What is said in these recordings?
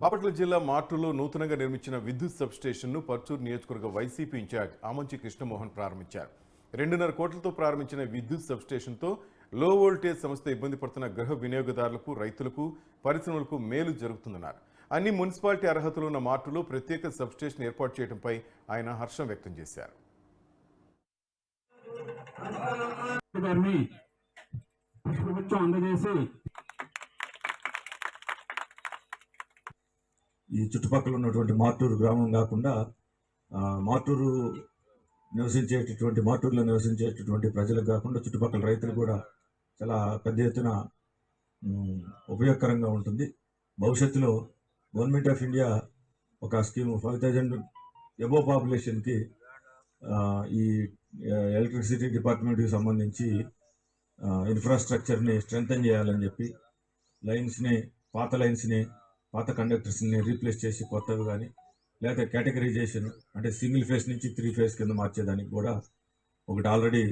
బాపట్ల జిల్లా మార్టులో నూతనంగా నిర్మించిన విద్యుత్ సబ్స్టేషన్ను పర్చూర్ పర్చూరు నియోజకవర్గ వైసీపీ ఇన్ఛార్జ్ ఆమంచి కృష్ణమోహన్ ప్రారంభించారు. రెండున్నర కోట్లతో ప్రారంభించిన విద్యుత్ సబ్స్టేషన్తో లో వోల్టేజ్ సంస్థ ఇబ్బంది పడుతున్న గృహ వినియోగదారులకు రైతులకు పరిశ్రమలకు మేలు జరుగుతుందన్నారు. అన్ని మున్సిపాలిటీ అర్హతలు ఉన్న మార్టులో ప్రత్యేక సబ్స్టేషన్ ఏర్పాటు చేయడంపై ఆయన హర్షం వ్యక్తం చేశారు. అందజేసి ఈ చుట్టుపక్కల ఉన్నటువంటి మార్టూరు గ్రామం కాకుండా మాటూరు మార్టూరు నివసించేటటువంటి మార్టూరులో నివసించేటటువంటి ప్రజలకు కాకుండా చుట్టుపక్కల రైతులు కూడా చాలా పెద్ద ఎత్తున ఉపయోగకరంగా ఉంటుంది. భవిష్యత్తులో గవర్నమెంట్ ఆఫ్ ఇండియా ఒక స్కీమ్ ఫైవ్ థౌజండ్ ఎబో పాపులేషన్కి ఈ ఎలక్ట్రిసిటీ డిపార్ట్మెంట్కి సంబంధించి ఇన్ఫ్రాస్ట్రక్చర్ని స్ట్రెంగ్తన్ చేయాలని చెప్పి లైన్స్ని పాత లైన్స్ని పాత కండక్టర్స్ని రీప్లేస్ చేసి కొత్తవి కానీ లేకపోతే కేటగరైజేషన్ అంటే సింగిల్ ఫేస్ నుంచి త్రీ ఫేస్ కింద మార్చేదానికి కూడా ఒకటి ఆల్రెడీ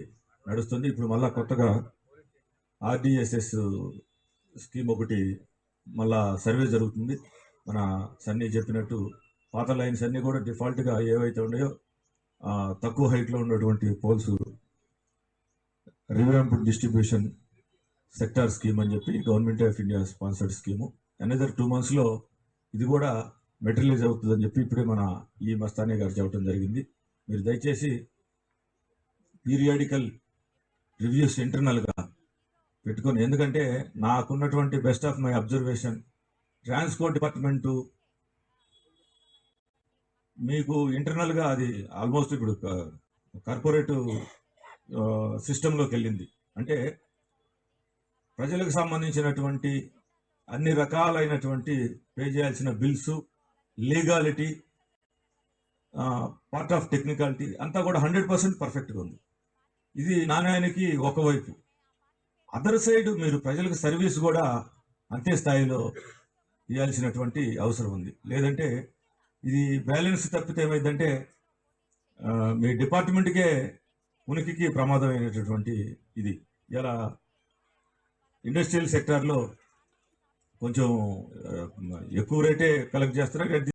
నడుస్తుంది. ఇప్పుడు మళ్ళా కొత్తగా ఆర్డిఎస్ఎస్ స్కీమ్ ఒకటి మళ్ళా సర్వే జరుగుతుంది. మన సన్నీ చెప్పినట్టు పాత లైన్స్ అన్నీ కూడా డిఫాల్ట్గా ఏవైతే ఉన్నాయో తక్కువ హైట్లో ఉన్నటువంటి poles revamp distribution sector scheme అని చెప్పి government of India sponsored scheme. Another two మంత్స్లో ఇది కూడా మెటీరియలైజ్ అవుతుందని చెప్పి ఇప్పుడే మన ఈ మస్తానే గారు చెప్పడం జరిగింది. మీరు దయచేసి పీరియాడికల్ రివ్యూస్ ఇంటర్నల్గా పెట్టుకొని ఎందుకంటే నాకున్నటువంటి best of my observation transport department మీకు ఇంటర్నల్గా అది ఆల్మోస్ట్ ఇప్పుడు కార్పొరేట్ సిస్టంలోకి వెళ్ళింది. అంటే ప్రజలకు సంబంధించినటువంటి అన్ని రకాలైనటువంటి పే చేయాల్సిన bills legality part of technicality అంతా కూడా హండ్రెడ్ పర్సెంట్ పర్ఫెక్ట్గా ఉంది. ఇది నాణ్యానికి ఒకవైపు. అదర్ సైడ్ మీరు ప్రజలకు సర్వీస్ కూడా అంతే స్థాయిలో ఇవ్వాల్సినటువంటి అవసరం ఉంది. లేదంటే ఇది బ్యాలెన్స్ తప్పితే ఏమైందంటే మీ డిపార్ట్మెంట్కే ఉనికికి ప్రమాదమైనటువంటి ఇది. ఇలా ఇండస్ట్రియల్ సెక్టార్లో కొంచెం ఎక్కువ రేటే కలెక్ట్ చేస్తారా?